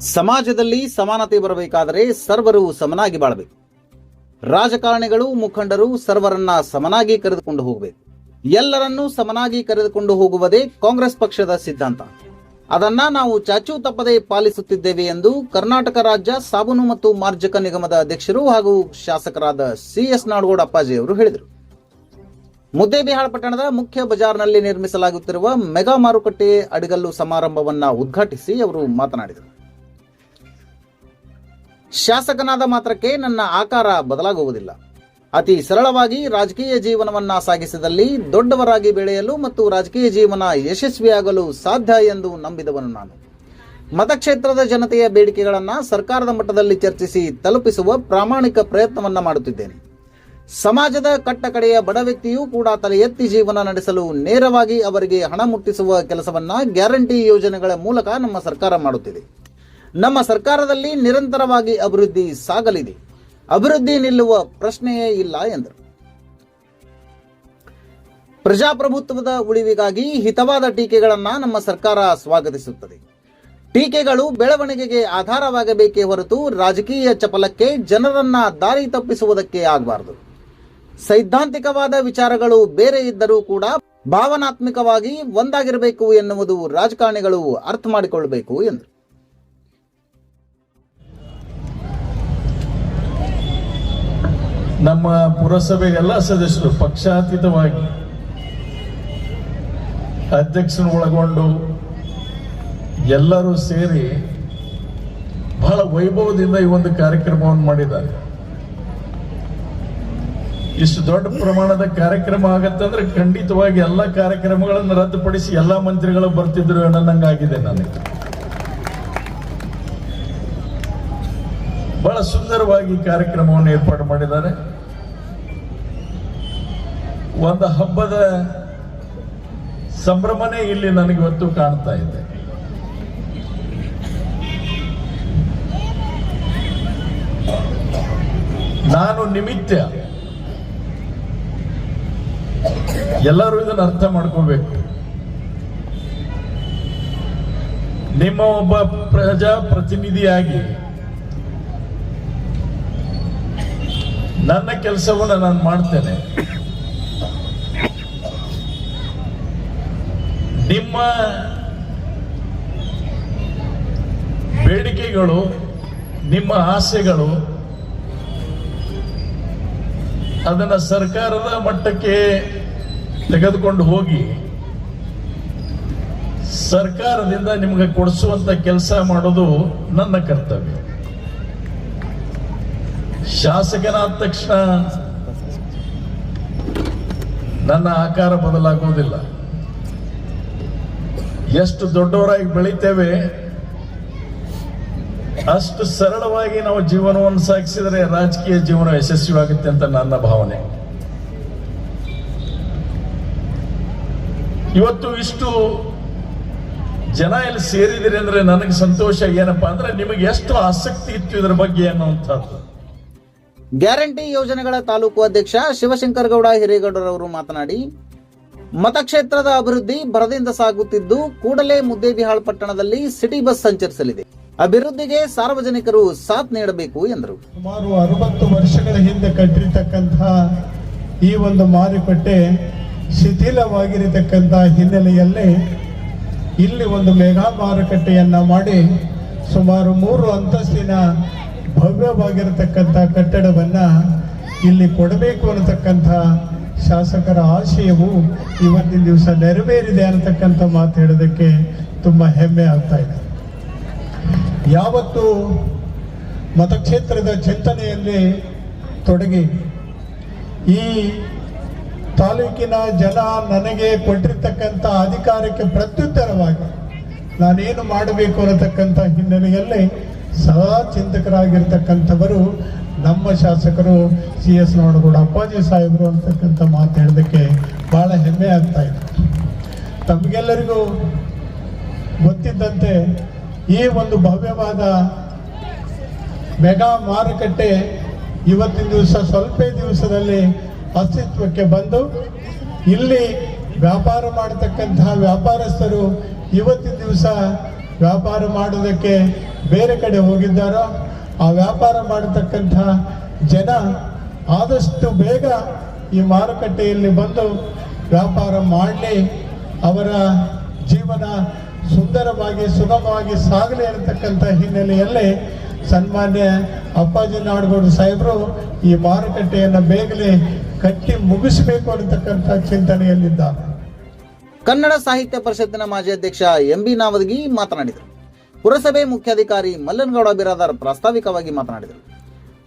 ಸಮಾಜದಲ್ಲಿ ಸಮಾನತೆ ಬರಬೇಕಾದರೆ ಸರ್ವರು ಸಮನಾಗಿ ಬಾಳಬೇಕು. ರಾಜಕಾರಣಿಗಳು, ಮುಖಂಡರು ಸರ್ವರನ್ನ ಸಮನಾಗಿ ಕರೆದುಕೊಂಡು ಹೋಗಬೇಕು. ಎಲ್ಲರನ್ನೂ ಸಮನಾಗಿ ಕರೆದುಕೊಂಡು ಹೋಗುವುದೇ ಕಾಂಗ್ರೆಸ್ ಪಕ್ಷದ ಸಿದ್ಧಾಂತ. ಅದನ್ನ ನಾವು ಚಾಚೂ ತಪ್ಪದೆ ಪಾಲಿಸುತ್ತಿದ್ದೇವೆ ಎಂದು ಕರ್ನಾಟಕ ರಾಜ್ಯ ಸಾಬೂನು ಮತ್ತು ಮಾರ್ಜಕ ನಿಗಮದ ಅಧ್ಯಕ್ಷರು ಹಾಗೂ ಶಾಸಕರಾದ ಸಿಎಸ್ ನಾಡಗೌಡ ಅಪ್ಪಾಜಿ ಅವರು ಹೇಳಿದರು. ಮುದ್ದೇಬಿಹಾಳ ಪಟ್ಟಣದ ಮುಖ್ಯ ಬಜಾರ್ನಲ್ಲಿ ನಿರ್ಮಿಸಲಾಗುತ್ತಿರುವ ಮೆಗಾ ಮಾರುಕಟ್ಟೆ ಅಡಿಗಲ್ಲು ಸಮಾರಂಭವನ್ನ ಉದ್ಘಾಟಿಸಿ ಅವರು ಮಾತನಾಡಿದರು. ಶಾಸಕನಾದ ಮಾತ್ರಕ್ಕೆ ನನ್ನ ಆಕಾರ ಬದಲಾಗುವುದಿಲ್ಲ. ಅತಿ ಸರಳವಾಗಿ ರಾಜಕೀಯ ಜೀವನವನ್ನ ಸಾಗಿಸಿದಲ್ಲಿ ದೊಡ್ಡವರಾಗಿ ಬೆಳೆಯಲು ಮತ್ತು ರಾಜಕೀಯ ಜೀವನ ಯಶಸ್ವಿಯಾಗಲು ಸಾಧ್ಯ ಎಂದು ನಂಬಿದವನು ನಾನು. ಮತಕ್ಷೇತ್ರದ ಜನತೆಯ ಬೇಡಿಕೆಗಳನ್ನು ಸರ್ಕಾರದ ಮಟ್ಟದಲ್ಲಿ ಚರ್ಚಿಸಿ ತಲುಪಿಸುವ ಪ್ರಾಮಾಣಿಕ ಪ್ರಯತ್ನವನ್ನು ಮಾಡುತ್ತಿದ್ದೇನೆ. ಸಮಾಜದ ಕಟ್ಟಕಡೆಯ ಬಡ ವ್ಯಕ್ತಿಯೂ ಕೂಡ ತಲೆ ಎತ್ತಿ ಜೀವನ ನಡೆಸಲು ನೇರವಾಗಿ ಅವರಿಗೆ ಹಣ ಮುಟ್ಟಿಸುವ ಕೆಲಸವನ್ನು ಗ್ಯಾರಂಟಿ ಯೋಜನೆಗಳ ಮೂಲಕ ನಮ್ಮ ಸರ್ಕಾರ ಮಾಡುತ್ತಿದೆ. ನಮ್ಮ ಸರ್ಕಾರದಲ್ಲಿ ನಿರಂತರವಾಗಿ ಅಭಿವೃದ್ಧಿ ಸಾಗಲಿದೆ. ಅಭಿವೃದ್ಧಿ ನಿಲ್ಲುವ ಪ್ರಶ್ನೆಯೇ ಇಲ್ಲ ಎಂದರು. ಪ್ರಜಾಪ್ರಭುತ್ವದ ಉಳಿವಿಗಾಗಿ ಹಿತವಾದ ಟೀಕೆಗಳನ್ನ ನಮ್ಮ ಸರ್ಕಾರ ಸ್ವಾಗತಿಸುತ್ತದೆ. ಟೀಕೆಗಳು ಬೆಳವಣಿಗೆಗೆ ಆಧಾರವಾಗಬೇಕೇ ಹೊರತು ರಾಜಕೀಯ ಚಪಲಕ್ಕೆ ಜನರನ್ನ ದಾರಿ ತಪ್ಪಿಸುವುದಕ್ಕೆ ಆಗಬಾರದು. ಸೈದ್ಧಾಂತಿಕವಾದ ವಿಚಾರಗಳು ಬೇರೆ ಇದ್ದರೂ ಕೂಡ ಭಾವನಾತ್ಮಕವಾಗಿ ಒಂದಾಗಿರಬೇಕು ಎನ್ನುವುದು ರಾಜಕಾರಣಿಗಳು ಅರ್ಥ ಮಾಡಿಕೊಳ್ಳಬೇಕು ಎಂದರು. ನಮ್ಮ ಪುರಸಭೆ ಎಲ್ಲ ಸದಸ್ಯರು ಪಕ್ಷಾತೀತವಾಗಿ ಅಧ್ಯಕ್ಷನ ಒಳಗೊಂಡು ಎಲ್ಲರೂ ಸೇರಿ ಬಹಳ ವೈಭವದಿಂದ ಈ ಒಂದು ಕಾರ್ಯಕ್ರಮವನ್ನು ಮಾಡಿದ್ದಾರೆ. ಇಷ್ಟು ದೊಡ್ಡ ಪ್ರಮಾಣದ ಕಾರ್ಯಕ್ರಮ ಆಗತ್ತಂದ್ರೆ ಖಂಡಿತವಾಗಿ ಎಲ್ಲ ಕಾರ್ಯಕ್ರಮಗಳನ್ನು ರದ್ದುಪಡಿಸಿ ಎಲ್ಲ ಮಂತ್ರಿಗಳು ಬರ್ತಿದ್ರು ಅನ್ನಂಗಾಗಿದೆ ನನಗೆ. ಬಹಳ ಸುಂದರವಾಗಿ ಕಾರ್ಯಕ್ರಮವನ್ನು ಏರ್ಪಾಡು ಮಾಡಿದ್ದಾರೆ. ಒಂದು ಹಬ್ಬದ ಸಂಭ್ರಮನೇ ಇಲ್ಲಿ ನನಗೆ ಇವತ್ತು ಕಾಣ್ತಾ ಇದೆ. ನಾನು ನಿಮಿತ್ತ ಎಲ್ಲರೂ ಇದನ್ನು ಅರ್ಥ ಮಾಡ್ಕೋಬೇಕು ನಿಮ್ಮ ಒಬ್ಬ ಪ್ರಜಾಪ್ರತಿನಿಧಿಯಾಗಿ ನನ್ನ ಕೆಲಸವನ್ನು ನಾನು ಮಾಡ್ತೇನೆ. ನಿಮ್ಮ ಬೇಡಿಕೆಗಳು, ನಿಮ್ಮ ಆಸೆಗಳು, ಅದನ್ನ ಸರ್ಕಾರದ ಮಟ್ಟಕ್ಕೆ ತೆಗೆದುಕೊಂಡು ಹೋಗಿ, ಸರ್ಕಾರದಿಂದ ನಿಮಗೆ ಕೊಡಿಸುವಂತ ಕೆಲಸ ಮಾಡೋದು ನನ್ನ ಕರ್ತವ್ಯ. ಶಾಸಕನಾದ ತಕ್ಷಣ ನನ್ನ ಆಕಾರ ಬದಲಾಗುವುದಿಲ್ಲ. ಎಷ್ಟು ದೊಡ್ಡವರಾಗಿ ಬೆಳಿತೇವೆ, ಅಷ್ಟು ಸರಳವಾಗಿ ನಾವು ಜೀವನವನ್ನು ಸಾಗಿಸಿದರೆ ರಾಜಕೀಯ ಜೀವನ ಯಶಸ್ವಿಯಾಗುತ್ತೆ ಅಂತ ನನ್ನ ಭಾವನೆ. ಇವತ್ತು ಇಷ್ಟು ಜನ ಇಲ್ಲಿ ಸೇರಿದಿರಿ ಅಂದ್ರೆ ನನಗೆ ಸಂತೋಷ. ಏನಪ್ಪಾ ಅಂದ್ರೆ ನಿಮಗೆ ಎಷ್ಟು ಆಸಕ್ತಿ ಇತ್ತು ಇದರ ಬಗ್ಗೆ ಅನ್ನುವಂಥದ್ದು. ಗ್ಯಾರಂಟಿ ಯೋಜನೆಗಳ ತಾಲೂಕು ಅಧ್ಯಕ್ಷ ಶಿವಶಂಕರ್ ಗೌಡ ಹಿರೇಗೌಡರವರು ಮಾತನಾಡಿ, ಮತಕ್ಷೇತ್ರದ ಅಭಿವೃದ್ಧಿ ಭರದಿಂದ ಸಾಗುತ್ತಿದ್ದು ಕೂಡಲೇ ಮುದ್ದೇಬಿಹಾಳ್ ಪಟ್ಟಣದಲ್ಲಿ ಸಿಟಿ ಬಸ್ ಸಂಚರಿಸಲಿದೆ. ಅಭಿವೃದ್ಧಿಗೆ ಸಾರ್ವಜನಿಕರು ಸಾಥ್ ನೀಡಬೇಕು ಎಂದರು. ಸುಮಾರು ಅರವತ್ತು ವರ್ಷಗಳ ಹಿಂದೆ ಕಟ್ಟಿರ್ತಕ್ಕಂತಹ ಈ ಒಂದು ಮಾರುಕಟ್ಟೆ ಶಿಥಿಲವಾಗಿರತಕ್ಕಂತಹ ಹಿನ್ನೆಲೆಯಲ್ಲಿ ಇಲ್ಲಿ ಒಂದು ಮೆಗಾ ಮಾರುಕಟ್ಟೆಯನ್ನ ಮಾಡಿ ಸುಮಾರು ಮೂರು ಅಂತಸ್ತಿನ ಭವ್ಯವಾಗಿರತಕ್ಕಂಥ ಕಟ್ಟಡವನ್ನ ಇಲ್ಲಿ ಕೊಡಬೇಕು ಅನ್ನತಕ್ಕಂಥ ಶಾಸಕರ ಆಶಯವು ಇವತ್ತಿನ ದಿವಸ ನೆರವೇರಿದೆ ಅನ್ನತಕ್ಕಂಥ ಮಾತು ಹೇಳೋದಕ್ಕೆ ತುಂಬ ಹೆಮ್ಮೆ ಆಗ್ತಾ ಇದೆ. ಯಾವತ್ತು ಮತಕ್ಷೇತ್ರದ ಚಿಂತನೆಯಲ್ಲಿ ತೊಡಗಿ, ಈ ತಾಲೂಕಿನ ಜನ ನನಗೆ ಕೊಟ್ಟಿರ್ತಕ್ಕಂಥ ಅಧಿಕಾರಕ್ಕೆ ಪ್ರತ್ಯುತ್ತರವಾಗಿ ನಾನೇನು ಮಾಡಬೇಕು ಅನ್ನತಕ್ಕಂಥ ಹಿನ್ನೆಲೆಯಲ್ಲಿ ಸದಾ ಚಿಂತಕರಾಗಿರ್ತಕ್ಕಂಥವರು ನಮ್ಮ ಶಾಸಕರು ಸಿ ಎಸ್ ನೋಡಗೌಡ ಅಪ್ಪಾಜಿ ಸಾಹೇಬರು ಅಂತಕ್ಕಂಥ ಮಾತು ಹೇಳೋದಕ್ಕೆ ಭಾಳ ಹೆಮ್ಮೆ ಆಗ್ತಾ ಇದೆ. ತಮಗೆಲ್ಲರಿಗೂ ಗೊತ್ತಿದ್ದಂತೆ ಈ ಒಂದು ಭವ್ಯವಾದ ಮೆಗಾ ಮಾರುಕಟ್ಟೆ ಇವತ್ತಿನ ದಿವಸ ಸ್ವಲ್ಪ ದಿವಸದಲ್ಲಿ ಅಸ್ತಿತ್ವಕ್ಕೆ ಬಂದು ಇಲ್ಲಿ ವ್ಯಾಪಾರ ಮಾಡತಕ್ಕಂತಹ ವ್ಯಾಪಾರಸ್ಥರು ಇವತ್ತಿನ ದಿವಸ ವ್ಯಾಪಾರ ಮಾಡೋದಕ್ಕೆ ಬೇರೆ ಕಡೆ ಹೋಗಿದ್ದಾರೋ, ಆ ವ್ಯಾಪಾರ ಮಾಡತಕ್ಕಂತಹ ಜನ ಆದಷ್ಟು ಬೇಗ ಈ ಮಾರುಕಟ್ಟೆಯಲ್ಲಿ ಬಂದು ವ್ಯಾಪಾರ ಮಾಡಲಿ, ಅವರ ಜೀವನ ಸುಂದರವಾಗಿ, ಸುಗಮವಾಗಿ ಸಾಗಲಿ ಇರತಕ್ಕಂಥ ಹಿನ್ನೆಲೆಯಲ್ಲಿ ಸನ್ಮಾನ್ಯ ಅಪ್ಪಾಜಿ ನಾಡಗೌಡ ಸಾಹೇಬರು ಈ ಮಾರುಕಟ್ಟೆಯನ್ನು ಬೇಗನೆ ಕಟ್ಟಿ ಮುಗಿಸಬೇಕು ಅನ್ನತಕ್ಕಂಥ ಚಿಂತನೆಯಲ್ಲಿದ್ದಾರೆ. ಕನ್ನಡ ಸಾಹಿತ್ಯ ಪರಿಷತ್ತಿನ ಮಾಜಿ ಅಧ್ಯಕ್ಷ ಎಂ ಬಿ ನಾವದಗಿ ಮಾತನಾಡಿದರು. ಪುರಸಭೆ ಮುಖ್ಯಾಧಿಕಾರಿ ಮಲ್ಲನಗೌಡ ಬಿರಾದಾರ್ ಪ್ರಾಸ್ತಾವಿಕವಾಗಿ ಮಾತನಾಡಿದರು.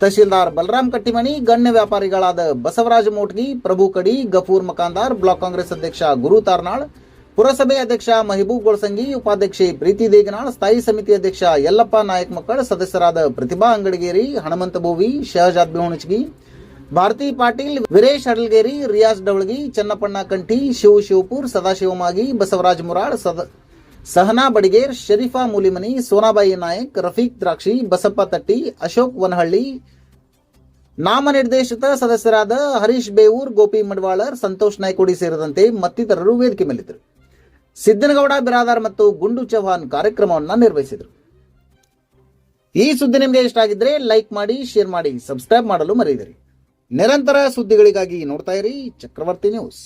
ತಹಶೀಲ್ದಾರ್ ಬಲರಾಮ್ ಕಟ್ಟಿಮಣಿ, ಗಣ್ಯ ವ್ಯಾಪಾರಿಗಳಾದ ಬಸವರಾಜ ಮೋಟ್ಗಿ, ಪ್ರಭು ಕಡಿ, ಗಫೂರ್ ಮಕಾಂದಾರ್, ಬ್ಲಾಕ್ ಕಾಂಗ್ರೆಸ್ ಅಧ್ಯಕ್ಷ ಗುರು ತಾರ್ನಾಳ್, ಪುರಸಭೆ ಅಧ್ಯಕ್ಷ ಮಹಿಬೂಬ್ ಗೋಳಸಂಗಿ, ಉಪಾಧ್ಯಕ್ಷೆ ಪ್ರೀತಿ ದೇಗನಾಳ್, ಸ್ಥಾಯಿ ಸಮಿತಿ ಅಧ್ಯಕ್ಷ ಯಲ್ಲಪ್ಪ ನಾಯಕ್ ಮಕ್ಕಳ, ಸದಸ್ಯರಾದ ಪ್ರತಿಭಾ ಅಂಗಡಿಗೇರಿ, ಹನುಮಂತ ಬೋವಿ, ಶಹಜಾದ್ ಬಿಹುಣಚಗಿ, ಭಾರತಿ ಪಾಟೀಲ್, ವೀರೇಶ್ ಅಡಲ್ಗೇರಿ ರಿಯಾಜ್ ಡವಳಗಿ, ಚನ್ನಪ್ಪಣ್ಣ ಕಂಠಿ, ಶಿವ ಶಿವಪುರ್, ಸದಾಶಿವಮಾಗಿ, ಬಸವರಾಜ್ ಮುರಾಳ್, ಸದ ಸಹನಾ ಬಡಿಗೇರ್ ಶರೀಫಾ ಮೂಲಿಮನಿ, ಸೋನಾಬಾಯಿ ನಾಯಕ್, ರಫೀಕ್ ದ್ರಾಕ್ಷಿ, ಬಸಪ್ಪ ತಟ್ಟಿ, ಅಶೋಕ್ ವನಹಳ್ಳಿ. ನಾಮನಿರ್ದೇಶಿತ ಸದಸ್ಯರಾದ ಹರೀಶ್ ಬೇವೂರ್, ಗೋಪಿ ಮಡ್ವಾಳರ್, ಸಂತೋಷ್ ನಾಯ್ಕೋಡಿ ಸೇರಿದಂತೆ ಮತ್ತಿತರರು ವೇದಿಕೆ ಮೇಲಿದ್ದರು. ಸಿದ್ದನಗೌಡ ಬಿರಾದಾರ್ ಮತ್ತು ಗುಂಡು ಚೌಹಾನ್ ಕಾರ್ಯಕ್ರಮವನ್ನು ನಿರ್ವಹಿಸಿದರು. ಈ ಸುದ್ದಿ ನಿಮಗೆ ಇಷ್ಟ ಆಗಿದ್ರೆ ಲೈಕ್ ಮಾಡಿ, ಶೇರ್ ಮಾಡಿ, ಸಬ್ಸ್ಕ್ರೈಬ್ ಮಾಡಲು ಮರೆಯದಿರಿ ನಿರಂತರ ಸುದ್ದಿಗಳಿಗಾಗಿ ನೋಡ್ತಾ ಇರಿ ಚಕ್ರವರ್ತಿ ನ್ಯೂಸ್.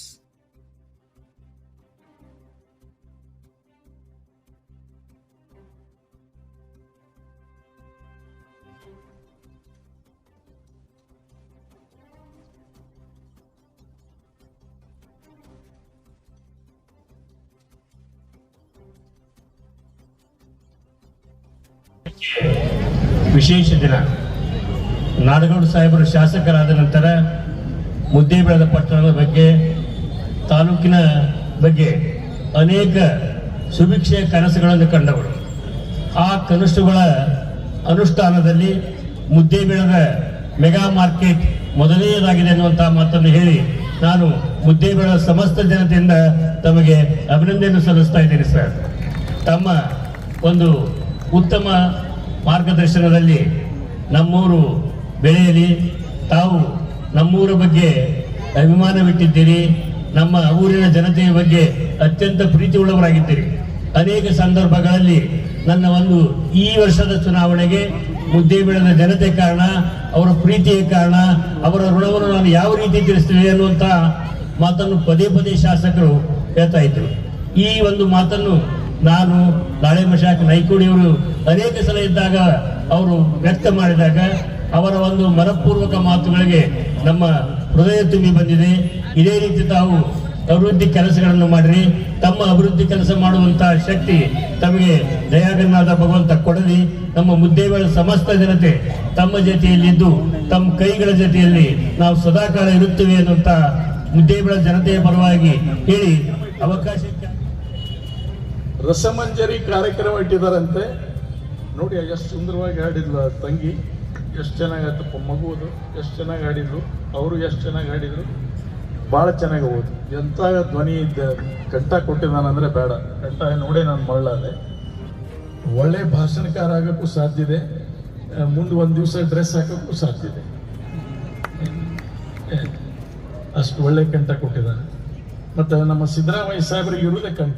ವಿಶೇಷ ದಿನ. ನಾಡಗೌಡ ಸಾಹೇಬರು ಶಾಸಕರಾದ ನಂತರ ಮುದ್ದೆ ಬೆಳೆದ ಪಟ್ಟಣದ ಬಗ್ಗೆ, ತಾಲೂಕಿನ ಬಗ್ಗೆ ಅನೇಕ ಸುಭಿಕ್ಷೆಯ ಕನಸುಗಳನ್ನು ಕಂಡವರು. ಆ ಕನಸುಗಳ ಅನುಷ್ಠಾನದಲ್ಲಿ ಮುದ್ದೆ ಬೆಳೆದ ಮೆಗಾ ಮಾರ್ಕೆಟ್ ಮೊದಲನೆಯದಾಗಿದೆ ಅನ್ನುವಂತಹ ಮಾತನ್ನು ಹೇಳಿ ನಾನು ಮುದ್ದೆ ಬೆಳೆದ ಸಮಸ್ತ ಜನತೆಯಿಂದ ತಮಗೆ ಅಭಿನಂದನೆ ಸಲ್ಲಿಸ್ತಾ ಇದ್ದೀನಿ ಸರ್. ತಮ್ಮ ಒಂದು ಉತ್ತಮ ಮಾರ್ಗದರ್ಶನದಲ್ಲಿ ನಮ್ಮೂರು ಬೆಳೆಯಲಿ, ತಾವು ನಮ್ಮೂರ ಬಗ್ಗೆ ಅಭಿಮಾನವಿಟ್ಟಿದ್ದೀರಿ ನಮ್ಮ ಊರಿನ ಜನತೆಯ ಬಗ್ಗೆ ಅತ್ಯಂತ ಪ್ರೀತಿ ಉಳ್ಳವರಾಗಿದ್ದೀರಿ ಅನೇಕ ಸಂದರ್ಭಗಳಲ್ಲಿ ನನ್ನ ಒಂದು ಈ ವರ್ಷದ ಚುನಾವಣೆಗೆ ಮುದ್ದೆ ಬೆಳೆದ ಜನತೆ ಕಾರಣ, ಅವರ ಪ್ರೀತಿಯ ಕಾರಣ, ಅವರ ಋಣವನ್ನು ನಾನು ಯಾವ ರೀತಿ ತಿಳಿಸ್ತೇವೆ ಅನ್ನುವಂತ ಮಾತನ್ನು ಪದೇ ಪದೇ ಶಾಸಕರು ಹೇಳ್ತಾ ಇದ್ರು. ಈ ಒಂದು ಮಾತನ್ನು ನಾನು ನಾಳೆ ಮಶಾಕ್ ನೈಕೋಡಿಯವರು ಅನೇಕ ಸಲ ಇದ್ದಾಗ ಅವರು ವ್ಯಕ್ತ ಮಾಡಿದಾಗ ಅವರ ಒಂದು ಮನಪೂರ್ವಕ ಮಾತುಗಳಿಗೆ ನಮ್ಮ ಹೃದಯ ತುಂಬಿ ಬಂದಿದೆ. ಇದೇ ರೀತಿ ತಾವು ಅಭಿವೃದ್ಧಿ ಕೆಲಸಗಳನ್ನು ಮಾಡಿರಿ. ತಮ್ಮ ಅಭಿವೃದ್ಧಿ ಕೆಲಸ ಮಾಡುವಂತಹ ಶಕ್ತಿ ತಮಗೆ ದಯಾಗನ್ನಾದ ಭಗವಂತ ಕೊಡಲಿ. ನಮ್ಮ ಮುದ್ದೆಗಳ ಸಮಸ್ತ ಜನತೆ ತಮ್ಮ ಜೊತೆಯಲ್ಲಿದ್ದು, ತಮ್ಮ ಕೈಗಳ ಜೊತೆಯಲ್ಲಿ ನಾವು ಸದಾಕಾಲ ಇರುತ್ತೇವೆ ಅನ್ನುವಂತಹ ಮುದ್ದೇಬೇಳ ಜನತೆಯ ಪರವಾಗಿ ಹೇಳಿ ಅವಕಾಶಕ್ಕೆ ರಸಮಂಜರಿ ಕಾರ್ಯಕ್ರಮ ಇಟ್ಟಿದ್ದಾರಂತೆ ನೋಡಿ, ಎಷ್ಟು ಸುಂದರವಾಗಿ ಹಾಡಿದ್ಲು ಆ ತಂಗಿ. ಎಷ್ಟು ಚೆನ್ನಾಗಿ ಆಯ್ತಪ್ಪ ಮಗುವುದು ಎಷ್ಟು ಚೆನ್ನಾಗಿ ಹಾಡಿದ್ರು ಅವರು ಎಷ್ಟು ಚೆನ್ನಾಗಿ ಹಾಡಿದ್ರು. ಭಾಳ ಚೆನ್ನಾಗಿ ಹೋದ್ರು ಎಂಥ ಧ್ವನಿ ಇದ್ದ. ಕಂಠ ಕೊಟ್ಟಿದ್ದಾನಂದರೆ ಬೇಡ. ಕಂಠ ನೋಡಿ ನಾನು ಮಳ್ಳಾದೆ ಒಳ್ಳೆ ಭಾಷಣಕಾರ ಆಗೋಕ್ಕೂ ಸಾಧ್ಯ ಇದೆ. ಮುಂದೆ ಒಂದು ದಿವಸ ಡ್ರೆಸ್ ಹಾಕೋಕ್ಕೂ ಸಾಧ್ಯ ಇದೆ. ಅಷ್ಟು ಒಳ್ಳೆ ಕಂಠ ಕೊಟ್ಟಿದ್ದಾನೆ. ಮತ್ತು ನಮ್ಮ ಸಿದ್ದರಾಮಯ್ಯ ಸಾಹೇಬರಿಗೆ ಇರುವುದೇ ಕಂಠ.